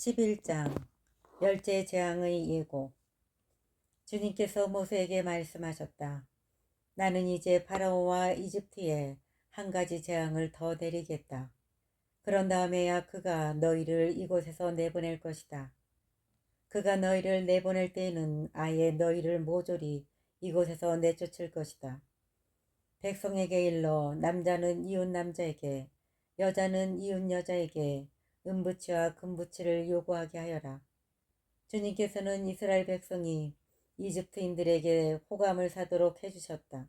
11장 열째 재앙의 예고 주님께서 모세에게 말씀하셨다. 나는 이제 파라오와 이집트에 한 가지 재앙을 더 내리겠다. 그런 다음에야 그가 너희를 이곳에서 내보낼 것이다. 그가 너희를 내보낼 때에는 아예 너희를 모조리 이곳에서 내쫓을 것이다. 백성에게 일러 남자는 이웃 남자에게 여자는 이웃 여자에게 은부치와 금부치를 요구하게 하여라. 주님께서는 이스라엘 백성이 이집트인들에게 호감을 사도록 해주셨다.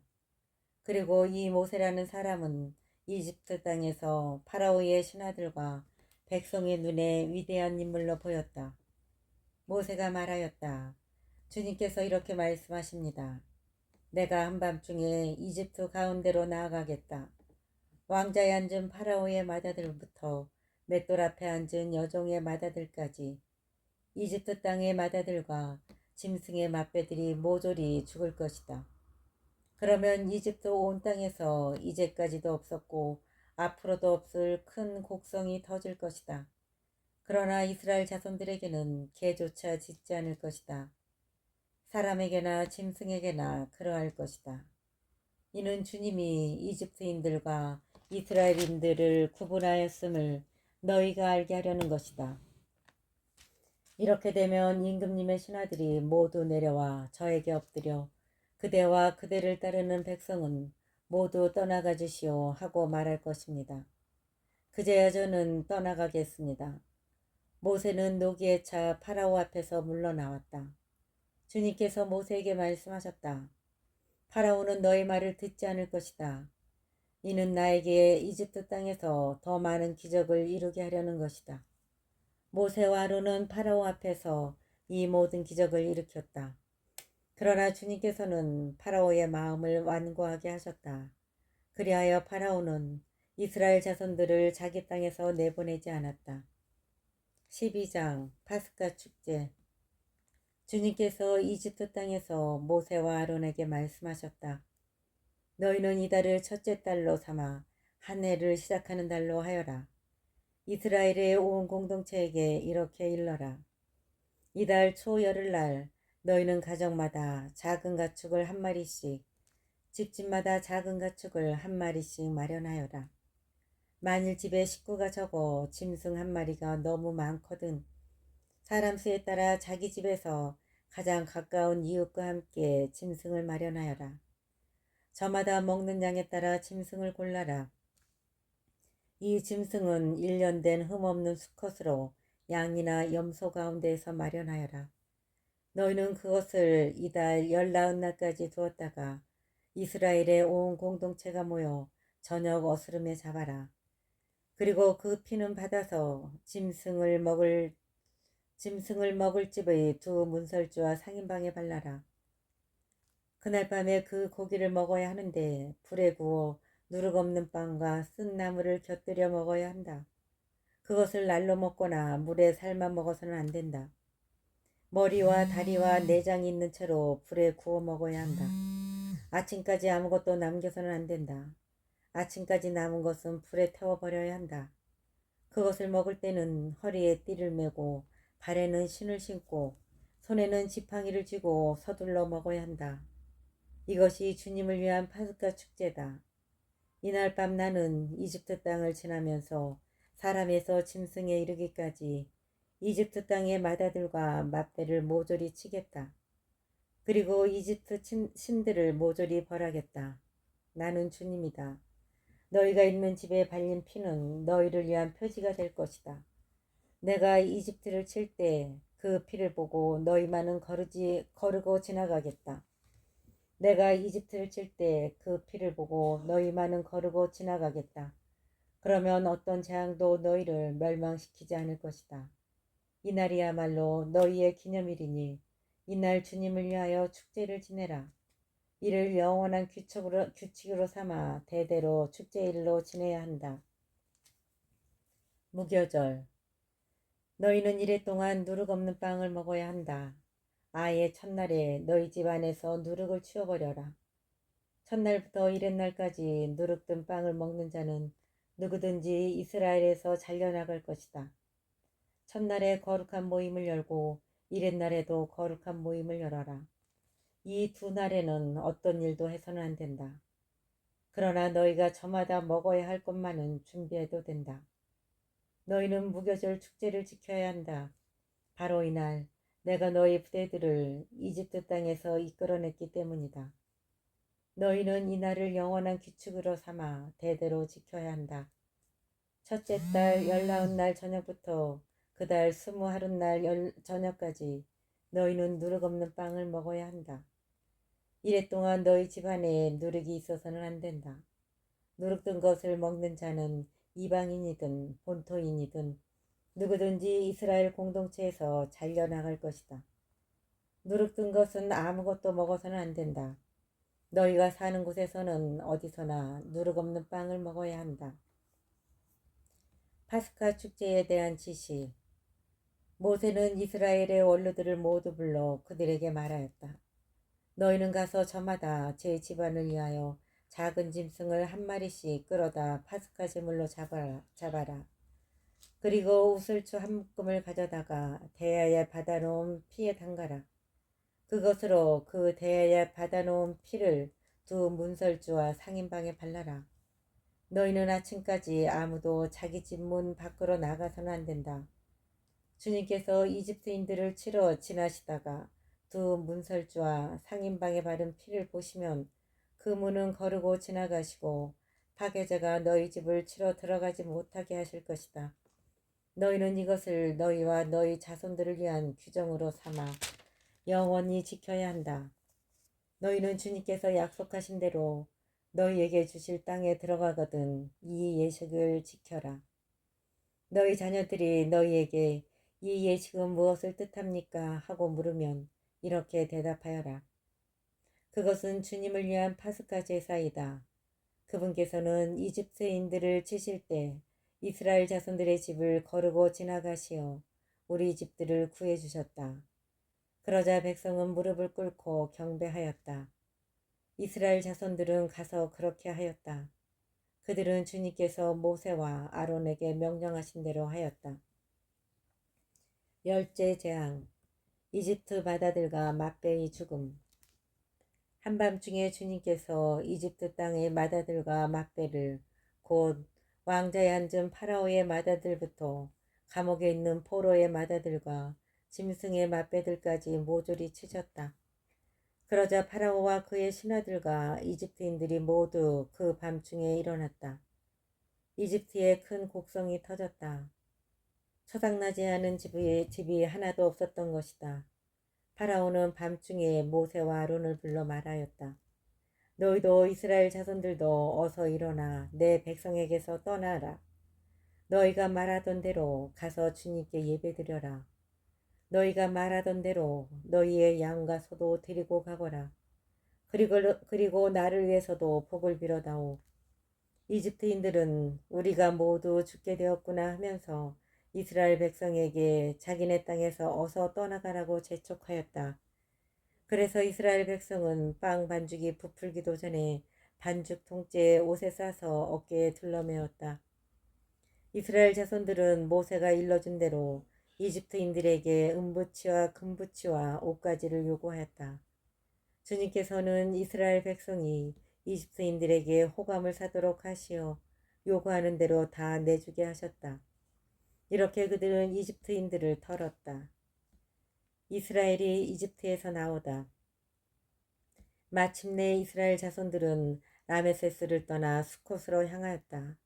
그리고 이 모세라는 사람은 이집트 땅에서 파라오의 신하들과 백성의 눈에 위대한 인물로 보였다. 모세가 말하였다. 주님께서 이렇게 말씀하십니다. 내가 한밤중에 이집트 가운데로 나아가겠다. 왕자에 앉은 파라오의 마다들부터 맷돌 앞에 앉은 여종의 마다들까지 이집트 땅의 마다들과 짐승의 맛배들이 모조리 죽을 것이다. 그러면 이집트 온 땅에서 이제까지도 없었고 앞으로도 없을 큰 곡성이 터질 것이다. 그러나 이스라엘 자손들에게는 개조차 짓지 않을 것이다. 사람에게나 짐승에게나 그러할 것이다. 이는 주님이 이집트인들과 이스라엘인들을 구분하였음을 너희가 알게 하려는 것이다. 이렇게 되면 임금님의 신하들이 모두 내려와 저에게 엎드려 그대와 그대를 따르는 백성은 모두 떠나가 주시오 하고 말할 것입니다. 그제야 저는 떠나가겠습니다. 모세는 노기에 차 파라오 앞에서 물러나왔다. 주님께서 모세에게 말씀하셨다. 파라오는 너의 말을 듣지 않을 것이다. 이는 나에게 이집트 땅에서 더 많은 기적을 이루게 하려는 것이다. 모세와 아론은 파라오 앞에서 이 모든 기적을 일으켰다. 그러나 주님께서는 파라오의 마음을 완고하게 하셨다. 그리하여 파라오는 이스라엘 자손들을 자기 땅에서 내보내지 않았다. 12장 파스카 축제 주님께서 이집트 땅에서 모세와 아론에게 말씀하셨다. 너희는 이달을 첫째 달로 삼아 한 해를 시작하는 달로 하여라. 이스라엘의 온 공동체에게 이렇게 일러라. 이달 초열흘날 너희는 가정마다 작은 가축을 한 마리씩, 집집마다 작은 가축을 한 마리씩 마련하여라. 만일 집에 식구가 적어 짐승 한 마리가 너무 많거든 사람 수에 따라 자기 집에서 가장 가까운 이웃과 함께 짐승을 마련하여라. 저마다 먹는 양에 따라 짐승을 골라라. 이 짐승은 1년 된 흠없는 수컷으로 양이나 염소 가운데에서 마련하여라. 너희는 그것을 이달 열나흔 날까지 두었다가 이스라엘의 온 공동체가 모여 저녁 어스름에 잡아라. 그리고 그 피는 받아서 짐승을 먹을 짐승을 먹을 집의 두 문설주와 상인방에 발라라. 그날 밤에 그 고기를 먹어야 하는데 불에 구워 누룩 없는 빵과 쓴 나물을 곁들여 먹어야 한다. 그것을 날로 먹거나 물에 삶아 먹어서는 안 된다. 머리와 다리와 내장이 있는 채로 불에 구워 먹어야 한다. 아침까지 아무것도 남겨서는 안 된다. 아침까지 남은 것은 불에 태워버려야 한다. 그것을 먹을 때는 허리에 띠를 메고 발에는 신을 신고 손에는 지팡이를 쥐고 서둘러 먹어야 한다. 이것이 주님을 위한 파스카 축제다. 이날 밤 나는 이집트 땅을 지나면서 사람에서 짐승에 이르기까지 이집트 땅의 마다들과 맛배를 모조리 치겠다. 그리고 이집트 신들을 모조리 벌하겠다. 나는 주님이다. 너희가 있는 집에 발린 피는 너희를 위한 표지가 될 것이다. 내가 이집트를 칠 때 그 피를 보고 너희만은 거르지, 거르고 지나가겠다. 내가 이집트를 칠 때 그 피를 보고 너희만은 거르고 지나가겠다. 그러면 어떤 재앙도 너희를 멸망시키지 않을 것이다. 이날이야말로 너희의 기념일이니 이날 주님을 위하여 축제를 지내라. 이를 영원한 규칙으로, 규칙으로 삼아 대대로 축제일로 지내야 한다. 무교절 너희는 이래 동안 누룩 없는 빵을 먹어야 한다. 아예 첫날에 너희 집 안에서 누룩을 치워버려라. 첫날부터 이튿날까지 누룩 든 빵을 먹는 자는 누구든지 이스라엘에서 잘려나갈 것이다. 첫날에 거룩한 모임을 열고 이렛날에도 거룩한 모임을 열어라. 이 두 날에는 어떤 일도 해서는 안 된다. 그러나 너희가 저마다 먹어야 할 것만은 준비해도 된다. 너희는 무교절 축제를 지켜야 한다. 바로 이날 내가 너희 부대들을 이집트 땅에서 이끌어냈기 때문이다. 너희는 이날을 영원한 규칙으로 삼아 대대로 지켜야 한다. 첫째 달 열나흔 날 저녁부터 그 달 스무 하루 날 열, 저녁까지 너희는 누룩 없는 빵을 먹어야 한다. 이래 동안 너희 집안에 누룩이 있어서는 안 된다. 누룩 든 것을 먹는 자는 이방인이든 본토인이든 누구든지 이스라엘 공동체에서 잘려나갈 것이다. 누룩 든 것은 아무것도 먹어서는 안 된다. 너희가 사는 곳에서는 어디서나 누룩 없는 빵을 먹어야 한다. 파스카 축제에 대한 지시. 모세는 이스라엘의 원로들을 모두 불러 그들에게 말하였다. 너희는 가서 저마다 제 집안을 위하여 작은 짐승을 한 마리씩 끌어다 파스카 제물로 잡아라. 잡아라. 그리고 우슬초 한 묶음을 가져다가 대야에 받아놓은 피에 담가라. 그것으로 그 대야에 받아놓은 피를 두 문설주와 상인방에 발라라. 너희는 아침까지 아무도 자기 집 문 밖으로 나가서는 안 된다. 주님께서 이집트인들을 치러 지나시다가 두 문설주와 상인방에 바른 피를 보시면 그 문은 거르고 지나가시고 파괴자가 너희 집을 치러 들어가지 못하게 하실 것이다. 너희는 이것을 너희와 너희 자손들을 위한 규정으로 삼아 영원히 지켜야 한다. 너희는 주님께서 약속하신 대로 너희에게 주실 땅에 들어가거든 이 예식을 지켜라. 너희 자녀들이 너희에게 이 예식은 무엇을 뜻합니까? 하고 물으면 이렇게 대답하여라. 그것은 주님을 위한 파스카 제사이다. 그분께서는 이집트인들을 치실 때 이스라엘 자손들의 집을 거르고 지나가시어 우리 집들을 구해 주셨다. 그러자 백성은 무릎을 꿇고 경배하였다. 이스라엘 자손들은 가서 그렇게 하였다. 그들은 주님께서 모세와 아론에게 명령하신 대로 하였다. 열째 재앙 이집트 바다들과 맛배의 죽음 한밤중에 주님께서 이집트 땅의 마다들과 맛배를 곧 왕자에 앉은 파라오의 마다들부터 감옥에 있는 포로의 마다들과 짐승의 맛배들까지 모조리 치셨다. 그러자 파라오와 그의 신하들과 이집트인들이 모두 그 밤중에 일어났다. 이집트에 큰 곡성이 터졌다. 초상나지 않은 집이, 집이 하나도 없었던 것이다. 파라오는 밤중에 모세와 아론을 불러 말하였다. 너희도 이스라엘 자손들도 어서 일어나 내 백성에게서 떠나라. 너희가 말하던 대로 가서 주님께 예배드려라. 너희가 말하던 대로 너희의 양과 소도 데리고 가거라. 그리고, 그리고 나를 위해서도 복을 빌어다오. 이집트인들은 우리가 모두 죽게 되었구나 하면서 이스라엘 백성에게 자기네 땅에서 어서 떠나가라고 재촉하였다. 그래서 이스라엘 백성은 빵 반죽이 부풀기도 전에 반죽 통째에 옷에 싸서 어깨에 둘러매었다. 이스라엘 자손들은 모세가 일러준 대로 이집트인들에게 은부치와 금부치와 옷가지를 요구하였다. 주님께서는 이스라엘 백성이 이집트인들에게 호감을 사도록 하시어 요구하는 대로 다 내주게 하셨다. 이렇게 그들은 이집트인들을 털었다. 이스라엘이 이집트에서 나오다. 마침내 이스라엘 자손들은 라메세스를 떠나 수콧으로 향하였다.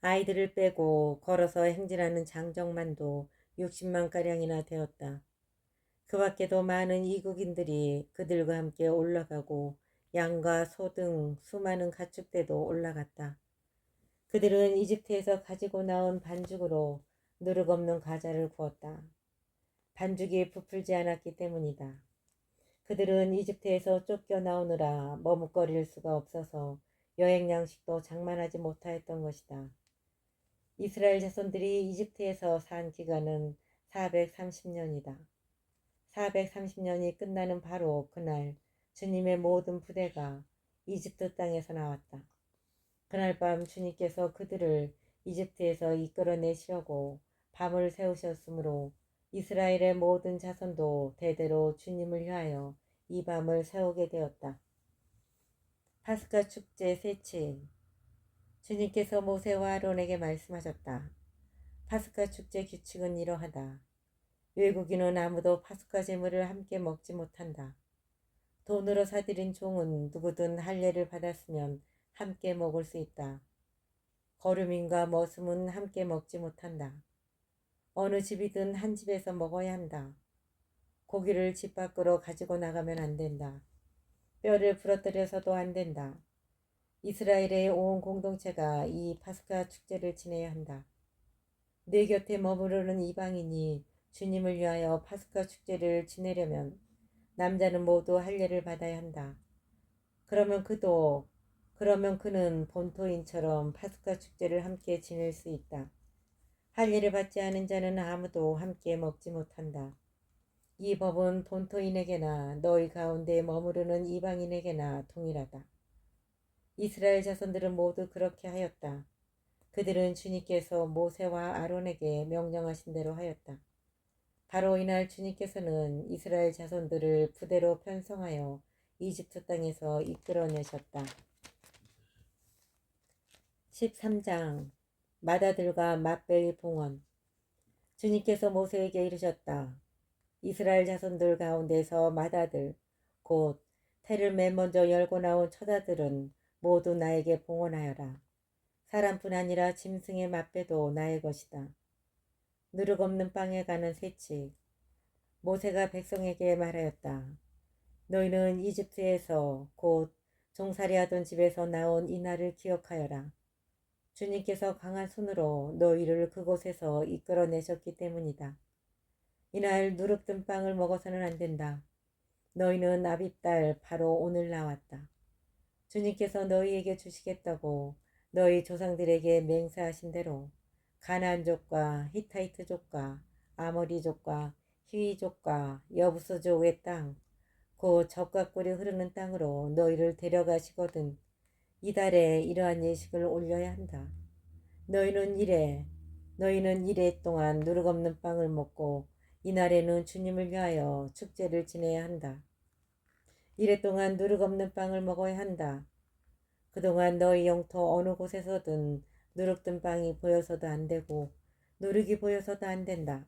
아이들을 빼고 걸어서 행진하는 장정만도 60만가량이나 되었다. 그 밖에도 많은 이국인들이 그들과 함께 올라가고 양과 소 등 수많은 가축대도 올라갔다. 그들은 이집트에서 가지고 나온 반죽으로 누룩 없는 과자를 구웠다. 반죽이 부풀지 않았기 때문이다. 그들은 이집트에서 쫓겨 나오느라 머뭇거릴 수가 없어서 여행 양식도 장만하지 못하였던 것이다. 이스라엘 자손들이 이집트에서 산 기간은 430년이다. 430년이 끝나는 바로 그날 주님의 모든 부대가 이집트 땅에서 나왔다. 그날 밤 주님께서 그들을 이집트에서 이끌어내시려고 밤을 세우셨으므로 이스라엘의 모든 자손도 대대로 주님을 위하여 이 밤을 세우게 되었다. 파스카 축제 셋째 주님께서 모세와 아론에게 말씀하셨다. 파스카 축제 규칙은 이러하다. 외국인은 아무도 파스카 제물을 함께 먹지 못한다. 돈으로 사들인 종은 누구든 할례를 받았으면 함께 먹을 수 있다. 거류민과 머슴은 함께 먹지 못한다. 어느 집이든 한 집에서 먹어야 한다. 고기를 집 밖으로 가지고 나가면 안 된다. 뼈를 부러뜨려서도 안 된다. 이스라엘의 온 공동체가 이 파스카 축제를 지내야 한다. 내 곁에 머무르는 이방인이 주님을 위하여 파스카 축제를 지내려면 남자는 모두 할례를 받아야 한다. 그러면 그도 그러면 그는 본토인처럼 파스카 축제를 함께 지낼 수 있다. 할례를 받지 않은 자는 아무도 함께 먹지 못한다. 이 법은 본토인에게나 너희 가운데 머무르는 이방인에게나 동일하다. 이스라엘 자손들은 모두 그렇게 하였다. 그들은 주님께서 모세와 아론에게 명령하신 대로 하였다. 바로 이날 주님께서는 이스라엘 자손들을 부대로 편성하여 이집트 땅에서 이끌어내셨다. 13장 마다들과 맛배의 봉헌 주님께서 모세에게 이르셨다. 이스라엘 자손들 가운데서 마다들 곧 태를 맨 먼저 열고 나온 처자들은 모두 나에게 봉헌하여라. 사람뿐 아니라 짐승의 맛배도 나의 것이다. 누룩 없는 빵에 가는 새치 모세가 백성에게 말하였다. 너희는 이집트에서 곧 종살이하던 집에서 나온 이 날을 기억하여라. 주님께서 강한 손으로 너희를 그곳에서 이끌어내셨기 때문이다. 이날 누룩든 빵을 먹어서는 안 된다. 너희는 아비딸 바로 오늘 나왔다. 주님께서 너희에게 주시겠다고 너희 조상들에게 맹세하신 대로 가나안족과 히타이트족과 아모리족과 히위족과 여부스족의 땅, 곧 젖과 꿀이 흐르는 땅으로 너희를 데려가시거든 이달에 이러한 예식을 올려야 한다. 너희는 이래 너희는 이래 동안 누룩 없는 빵을 먹고 이날에는 주님을 위하여 축제를 지내야 한다. 이래 동안 누룩 없는 빵을 먹어야 한다. 그동안 너희 영토 어느 곳에서든 누룩든 빵이 보여서도 안 되고 누룩이 보여서도 안 된다.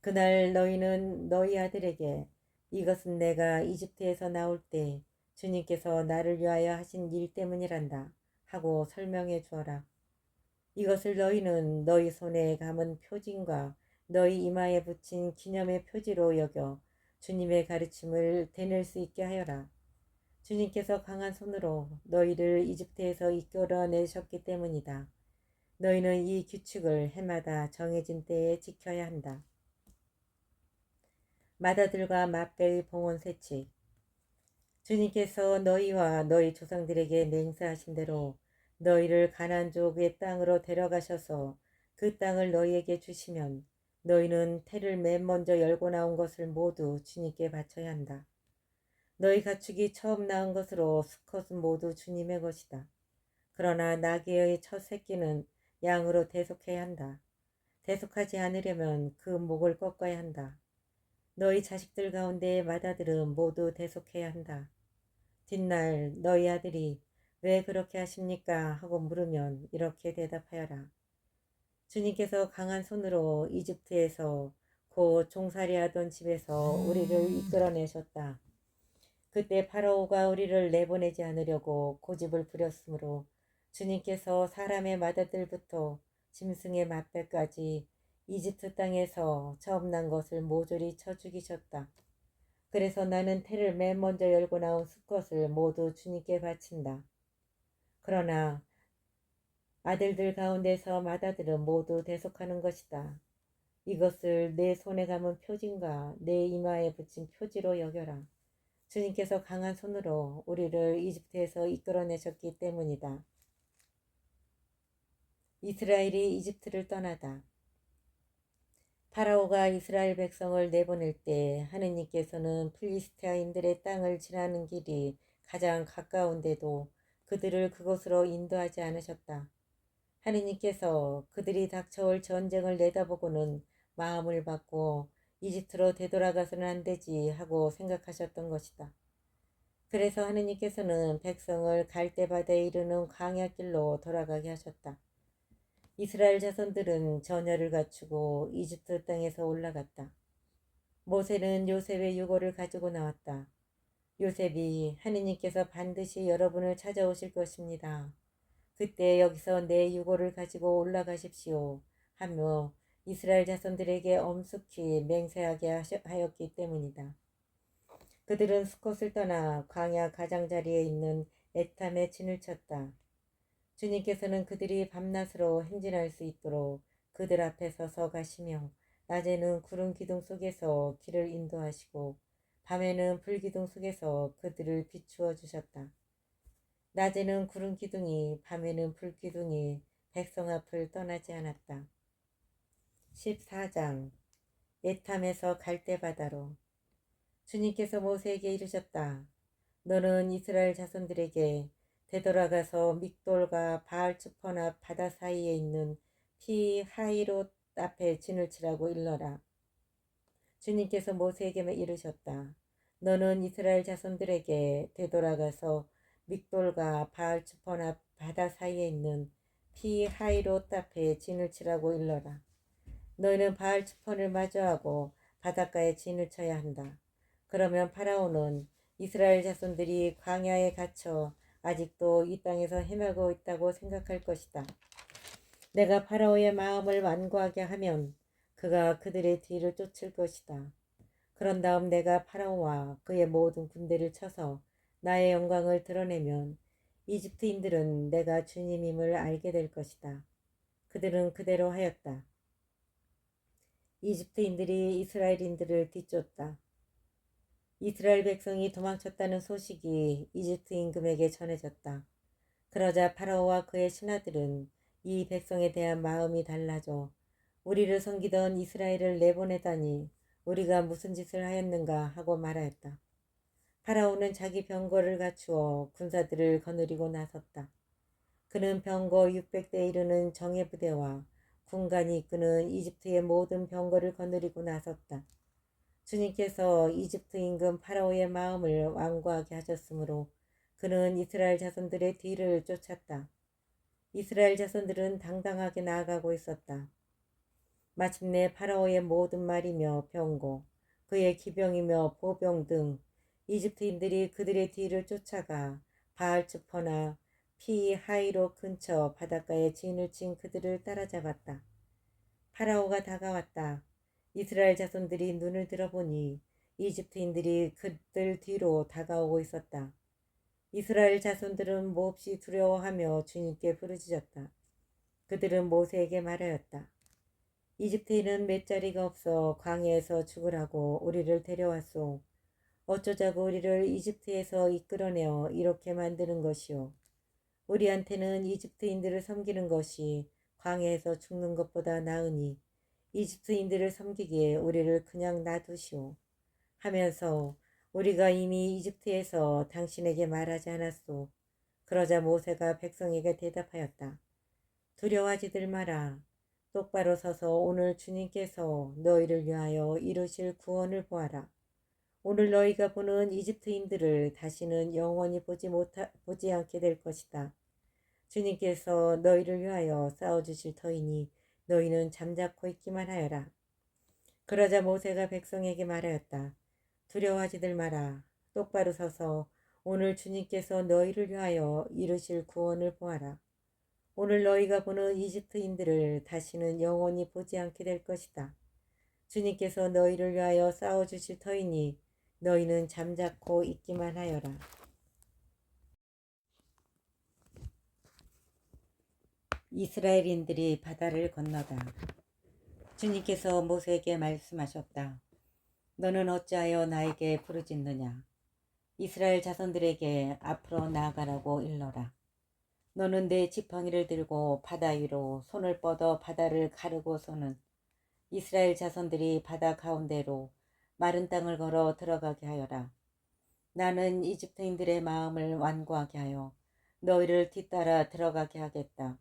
그날 너희는 너희 아들에게 이것은 내가 이집트에서 나올 때 주님께서 나를 위하여 하신 일 때문이란다 하고 설명해 주어라. 이것을 너희는 너희 손에 감은 표징과 너희 이마에 붙인 기념의 표지로 여겨 주님의 가르침을 되낼 수 있게 하여라. 주님께서 강한 손으로 너희를 이집트에서 이끌어내셨기 때문이다. 너희는 이 규칙을 해마다 정해진 때에 지켜야 한다. 마다들과 맛배의 봉헌 세치 주님께서 너희와 너희 조상들에게 맹세하신 대로 너희를 가난족의 땅으로 데려가셔서 그 땅을 너희에게 주시면 너희는 태를 맨 먼저 열고 나온 것을 모두 주님께 바쳐야 한다. 너희 가축이 처음 낳은 것으로 수컷은 모두 주님의 것이다. 그러나 나귀의 첫 새끼는 양으로 대속해야 한다. 대속하지 않으려면 그 목을 꺾어야 한다. 너희 자식들 가운데 마다들은 모두 대속해야 한다. 뒷날 너희 아들이 왜 그렇게 하십니까? 하고 물으면 이렇게 대답하여라. 주님께서 강한 손으로 이집트에서 곧 종살이하던 집에서 우리를 이끌어내셨다. 그때 파라오가 우리를 내보내지 않으려고 고집을 부렸으므로 주님께서 사람의 마다들부터 짐승의 맛배까지 이집트 땅에서 처음 난 것을 모조리 쳐 죽이셨다. 그래서 나는 태를 맨 먼저 열고 나온 수컷을 모두 주님께 바친다. 그러나 아들들 가운데서 마다들은 모두 대속하는 것이다. 이것을 내 손에 감은 표징과 내 이마에 붙인 표지로 여겨라. 주님께서 강한 손으로 우리를 이집트에서 이끌어내셨기 때문이다. 이스라엘이 이집트를 떠나다. 파라오가 이스라엘 백성을 내보낼 때 하느님께서는 필리스테아인들의 땅을 지나는 길이 가장 가까운데도 그들을 그곳으로 인도하지 않으셨다. 하느님께서 그들이 닥쳐올 전쟁을 내다보고는 마음을 바꾸어 이집트로 되돌아가서는 안 되지 하고 생각하셨던 것이다. 그래서 하느님께서는 백성을 갈대바다에 이르는 광야길로 돌아가게 하셨다. 이스라엘 자손들은 전열을 갖추고 이집트 땅에서 올라갔다. 모세는 요셉의 유고를 가지고 나왔다. 요셉이 하느님께서 반드시 여러분을 찾아오실 것입니다. 그때 여기서 내 유고를 가지고 올라가십시오. 하며 이스라엘 자손들에게 엄숙히 맹세하게 하였기 때문이다. 그들은 수컷을 떠나 광야 가장자리에 있는 에탐에 진을 쳤다. 주님께서는 그들이 밤낮으로 행진할 수 있도록 그들 앞에 서서 가시며 낮에는 구름 기둥 속에서 길을 인도하시고 밤에는 불 기둥 속에서 그들을 비추어 주셨다. 낮에는 구름 기둥이 밤에는 불 기둥이 백성 앞을 떠나지 않았다. 14장 에탐에서 갈대 바다로 주님께서 모세에게 이르셨다. 너는 이스라엘 자손들에게 되돌아가서 믹돌과 바알츠퍼나 바다 사이에 있는 피 하이롯 앞에 진을 치라고 일러라. 주님께서 모세에게 이르셨다. 너는 이스라엘 자손들에게 되돌아가서 믹돌과 바알츠퍼나 바다 사이에 있는 피 하이롯 앞에 진을 치라고 일러라. 너희는 바알츠폰을 마주하고 바닷가에 진을 쳐야 한다. 그러면 파라오는 이스라엘 자손들이 광야에 갇혀 아직도 이 땅에서 헤매고 있다고 생각할 것이다. 내가 파라오의 마음을 완고하게 하면 그가 그들의 뒤를 쫓을 것이다. 그런 다음 내가 파라오와 그의 모든 군대를 쳐서 나의 영광을 드러내면 이집트인들은 내가 주님임을 알게 될 것이다. 그들은 그대로 하였다. 이집트인들이 이스라엘인들을 뒤쫓다. 이스라엘 백성이 도망쳤다는 소식이 이집트 임금에게 전해졌다. 그러자 파라오와 그의 신하들은 이 백성에 대한 마음이 달라져 우리를 섬기던 이스라엘을 내보내다니 우리가 무슨 짓을 하였는가 하고 말하였다. 파라오는 자기 병거를 갖추어 군사들을 거느리고 나섰다. 그는 병거 600대 이르는 정예 부대와 군간이 이끄는 이집트의 모든 병거를 거느리고 나섰다. 주님께서 이집트 임금 파라오의 마음을 완고하게 하셨으므로 그는 이스라엘 자손들의 뒤를 쫓았다. 이스라엘 자손들은 당당하게 나아가고 있었다. 마침내 파라오의 모든 말이며 병고, 그의 기병이며 보병 등 이집트인들이 그들의 뒤를 쫓아가 바알츠퍼나 피 하이로 근처 바닷가에 진을 친 그들을 따라잡았다. 파라오가 다가왔다. 이스라엘 자손들이 눈을 들어보니 이집트인들이 그들 뒤로 다가오고 있었다. 이스라엘 자손들은 몹시 두려워하며 주님께 부르짖었다. 그들은 모세에게 말하였다. 이집트인은 몇 자리가 없어 광야에서 죽으라고 우리를 데려왔소. 어쩌자고 우리를 이집트에서 이끌어내어 이렇게 만드는 것이오. 우리한테는 이집트인들을 섬기는 것이 광야에서 죽는 것보다 나으니 이집트인들을 섬기기에 우리를 그냥 놔두시오. 하면서 우리가 이미 이집트에서 당신에게 말하지 않았소. 그러자 모세가 백성에게 대답하였다. 두려워하지들 마라. 똑바로 서서 오늘 주님께서 너희를 위하여 이루실 구원을 보아라. 오늘 너희가 보는 이집트인들을 다시는 영원히 보지 못하, 보지 않게 될 것이다. 주님께서 너희를 위하여 싸워주실 터이니 너희는 잠자코 있기만 하여라. 그러자 모세가 백성에게 말하였다. 두려워하지들 마라. 똑바로 서서 오늘 주님께서 너희를 위하여 이루실 구원을 보아라. 오늘 너희가 보는 이집트인들을 다시는 영원히 보지 않게 될 것이다. 주님께서 너희를 위하여 싸워주실 터이니 너희는 잠자코 있기만 하여라. 이스라엘인들이 바다를 건너다. 주님께서 모세에게 말씀하셨다. 너는 어찌하여 나에게 부르짖느냐? 이스라엘 자손들에게 앞으로 나아가라고 일러라. 너는 내 지팡이를 들고 바다 위로 손을 뻗어 바다를 가르고서는 이스라엘 자손들이 바다 가운데로 마른 땅을 걸어 들어가게 하여라. 나는 이집트인들의 마음을 완고하게 하여 너희를 뒤따라 들어가게 하겠다.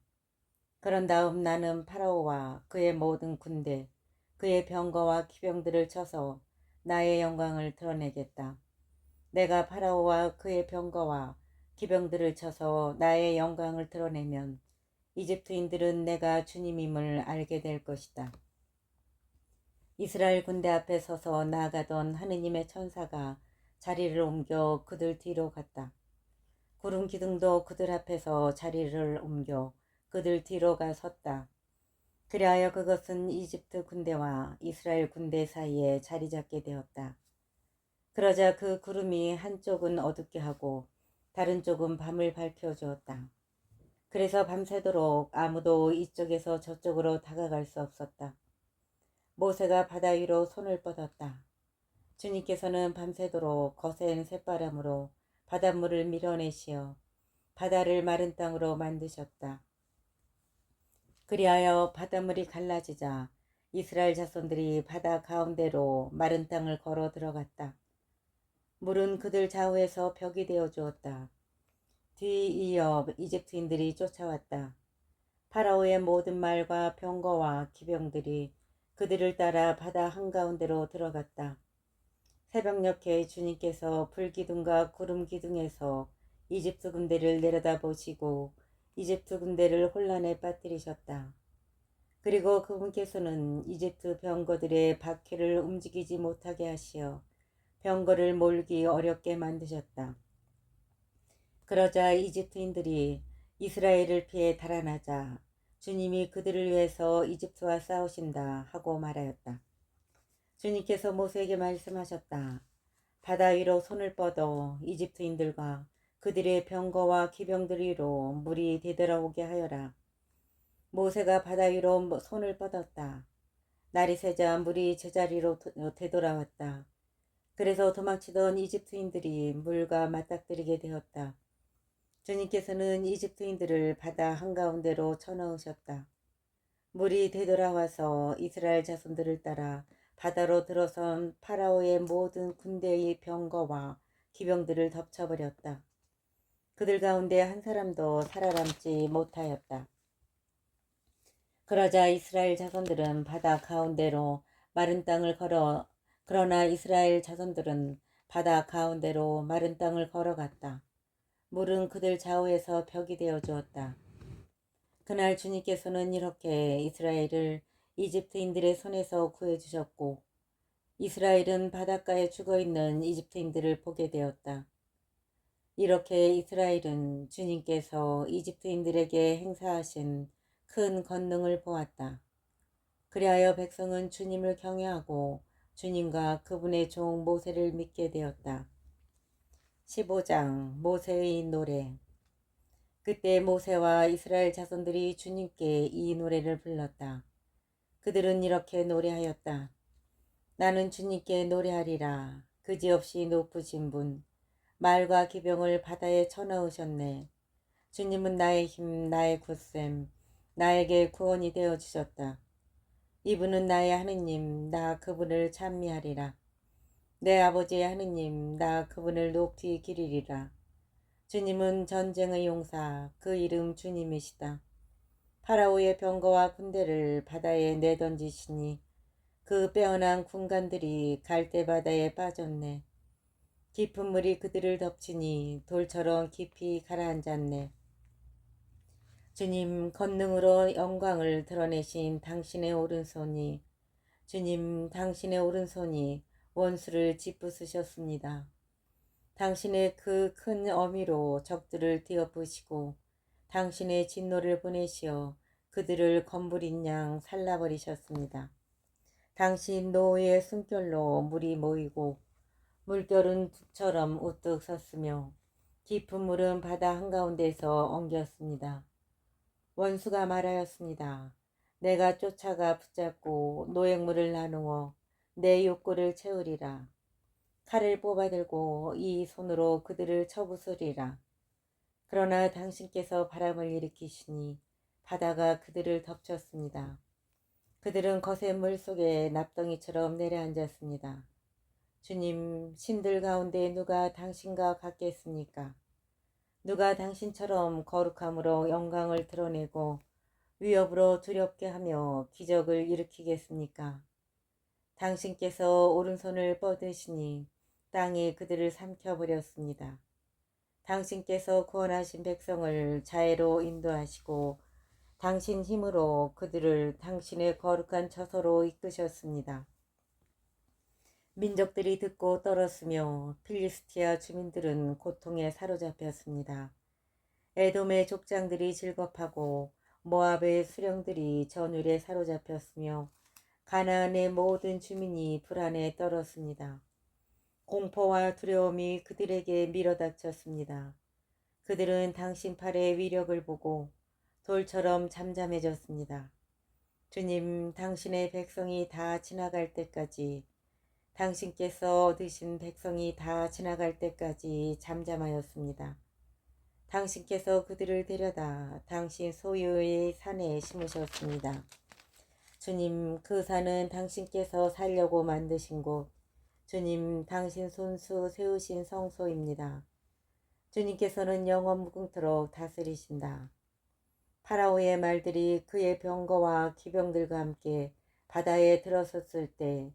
그런 다음 나는 파라오와 그의 모든 군대, 그의 병거와 기병들을 쳐서 나의 영광을 드러내겠다. 내가 파라오와 그의 병거와 기병들을 쳐서 나의 영광을 드러내면 이집트인들은 내가 주님임을 알게 될 것이다. 이스라엘 군대 앞에 서서 나아가던 하느님의 천사가 자리를 옮겨 그들 뒤로 갔다. 구름 기둥도 그들 앞에서 자리를 옮겨 그들 뒤로 가 섰다. 그리하여 그것은 이집트 군대와 이스라엘 군대 사이에 자리 잡게 되었다. 그러자 그 구름이 한쪽은 어둡게 하고 다른 쪽은 밤을 밝혀 주었다. 그래서 밤새도록 아무도 이쪽에서 저쪽으로 다가갈 수 없었다. 모세가 바다 위로 손을 뻗었다. 주님께서는 밤새도록 거센 쇳바람으로 바닷물을 밀어내시어 바다를 마른 땅으로 만드셨다. 그리하여 바닷물이 갈라지자 이스라엘 자손들이 바다 가운데로 마른 땅을 걸어 들어갔다. 물은 그들 좌우에서 벽이 되어 주었다. 뒤이어 이집트인들이 쫓아왔다. 파라오의 모든 말과 병거와 기병들이 그들을 따라 바다 한가운데로 들어갔다. 새벽녘에 주님께서 불기둥과 구름기둥에서 이집트 군대를 내려다보시고 이집트 군대를 혼란에 빠뜨리셨다. 그리고 그분께서는 이집트 병거들의 바퀴를 움직이지 못하게 하시어 병거를 몰기 어렵게 만드셨다. 그러자 이집트인들이 이스라엘을 피해 달아나자 주님이 그들을 위해서 이집트와 싸우신다 하고 말하였다. 주님께서 모세에게 말씀하셨다. 바다 위로 손을 뻗어 이집트인들과 그들의 병거와 기병들 위로 물이 되돌아오게 하여라. 모세가 바다 위로 손을 뻗었다. 날이 새자 물이 제자리로 되돌아왔다. 그래서 도망치던 이집트인들이 물과 맞닥뜨리게 되었다. 주님께서는 이집트인들을 바다 한가운데로 쳐넣으셨다. 물이 되돌아와서 이스라엘 자손들을 따라 바다로 들어선 파라오의 모든 군대의 병거와 기병들을 덮쳐버렸다. 그들 가운데 한 사람도 살아남지 못하였다. 그러자 이스라엘 자손들은 바다 가운데로 마른 땅을 걸어 그러나 이스라엘 자손들은 바다 가운데로 마른 땅을 걸어갔다. 물은 그들 좌우에서 벽이 되어 주었다. 그날 주님께서는 이렇게 이스라엘을 이집트인들의 손에서 구해 주셨고 이스라엘은 바닷가에 죽어 있는 이집트인들을 보게 되었다. 이렇게 이스라엘은 주님께서 이집트인들에게 행사하신 큰 권능을 보았다. 그리하여 백성은 주님을 경외하고 주님과 그분의 종 모세를 믿게 되었다. 15장 모세의 노래 그때 모세와 이스라엘 자손들이 주님께 이 노래를 불렀다. 그들은 이렇게 노래하였다. 나는 주님께 노래하리라. 그지없이 높으신 분, 말과 기병을 바다에 쳐넣으셨네. 주님은 나의 힘, 나의 굳셈, 나에게 구원이 되어 주셨다. 이분은 나의 하느님, 나 그분을 찬미하리라. 내 아버지의 하느님, 나 그분을 높이 기리리라. 주님은 전쟁의 용사, 그 이름 주님이시다. 파라오의 병거와 군대를 바다에 내던지시니 그 빼어난 군관들이 갈대바다에 빠졌네. 깊은 물이 그들을 덮치니 돌처럼 깊이 가라앉았네. 주님 권능으로 영광을 드러내신 당신의 오른손이 주님 당신의 오른손이 원수를 짓부수셨습니다. 당신의 그 큰 어미로 적들을 뒤엎으시고 당신의 진노를 보내시어 그들을 검부린 양 살라버리셨습니다. 당신 노의 숨결로 물이 모이고 물결은 북처럼 우뚝 섰으며 깊은 물은 바다 한가운데서 엉겼습니다. 원수가 말하였습니다. 내가 쫓아가 붙잡고 노획물을 나누어 내 욕구를 채우리라. 칼을 뽑아들고 이 손으로 그들을 쳐부수리라. 그러나 당신께서 바람을 일으키시니 바다가 그들을 덮쳤습니다. 그들은 거센 물 속에 납덩이처럼 내려앉았습니다. 주님, 신들 가운데 누가 당신과 같겠습니까? 누가 당신처럼 거룩함으로 영광을 드러내고 위협으로 두렵게 하며 기적을 일으키겠습니까? 당신께서 오른손을 뻗으시니 땅이 그들을 삼켜버렸습니다. 당신께서 구원하신 백성을 자애로 인도하시고 당신 힘으로 그들을 당신의 거룩한 처소로 이끄셨습니다. 민족들이 듣고 떨었으며 필리스티아 주민들은 고통에 사로잡혔습니다. 에돔의 족장들이 즐겁하고 모압의 수령들이 전율에 사로잡혔으며 가나안의 모든 주민이 불안에 떨었습니다. 공포와 두려움이 그들에게 밀어닥쳤습니다. 그들은 당신 팔의 위력을 보고 돌처럼 잠잠해졌습니다. 주님, 당신의 백성이 다 지나갈 때까지, 당신께서 얻으신 백성이 다 지나갈 때까지 잠잠하였습니다. 당신께서 그들을 데려다 당신 소유의 산에 심으셨습니다. 주님, 그 산은 당신께서 살려고 만드신 곳, 주님, 당신 손수 세우신 성소입니다. 주님께서는 영원 무궁토록 다스리신다. 파라오의 말들이 그의 병거와 기병들과 함께 바다에 들어섰을 때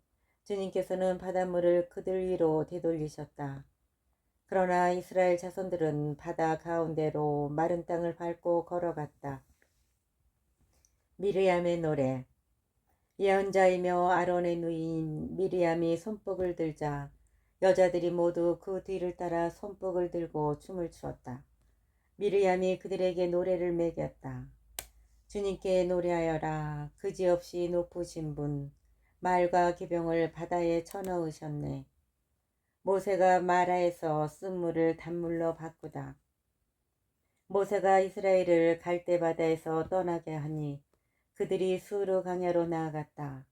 주님께서는 바닷물을 그들 위로 되돌리셨다. 그러나 이스라엘 자손들은 바다 가운데로 마른 땅을 밟고 걸어갔다. 미리암의 노래 예언자이며 아론의 누이인 미리암이 손뼉을 들자 여자들이 모두 그 뒤를 따라 손뼉을 들고 춤을 추었다. 미리암이 그들에게 노래를 매겼다. 주님께 노래하여라. 그지없이 높으신 분 말과 기병을 바다에 쳐넣으셨네. 모세가 마라에서 쓴물을 단물로 바꾸다. 모세가 이스라엘을 갈대 바다에서 떠나게 하니 그들이 수르 강야로 나아갔다.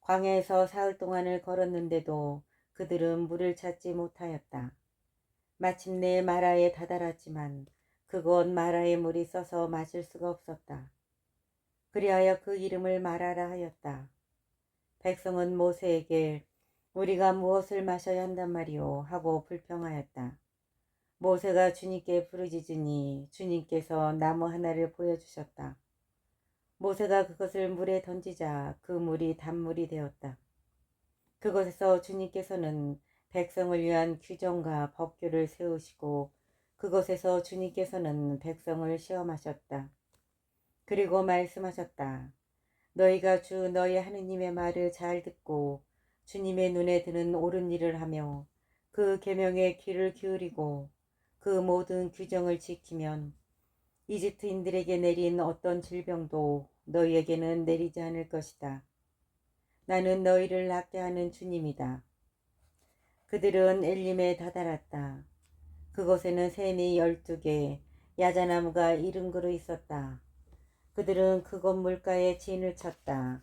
광야에서 사흘 동안을 걸었는데도 그들은 물을 찾지 못하였다. 마침내 마라에 다다랐지만 그곳 마라의 물이 써서 마실 수가 없었다. 그리하여 그 이름을 마라라 하였다. 백성은 모세에게 우리가 무엇을 마셔야 한단 말이오 하고 불평하였다. 모세가 주님께 부르짖으니 주님께서 나무 하나를 보여주셨다. 모세가 그것을 물에 던지자 그 물이 단물이 되었다. 그것에서 주님께서는 백성을 위한 규정과 법규를 세우시고 그곳에서 주님께서는 백성을 시험하셨다. 그리고 말씀하셨다. 너희가 주 너희 하느님의 말을 잘 듣고 주님의 눈에 드는 옳은 일을 하며 그 계명에 귀를 기울이고 그 모든 규정을 지키면 이집트인들에게 내린 어떤 질병도 너희에게는 내리지 않을 것이다. 나는 너희를 낫게 하는 주님이다. 그들은 엘림에 다다랐다. 그곳에는 샘이 열두 개, 야자나무가 이른 그루 있었다. 그들은 그곳 물가에 진을 쳤다.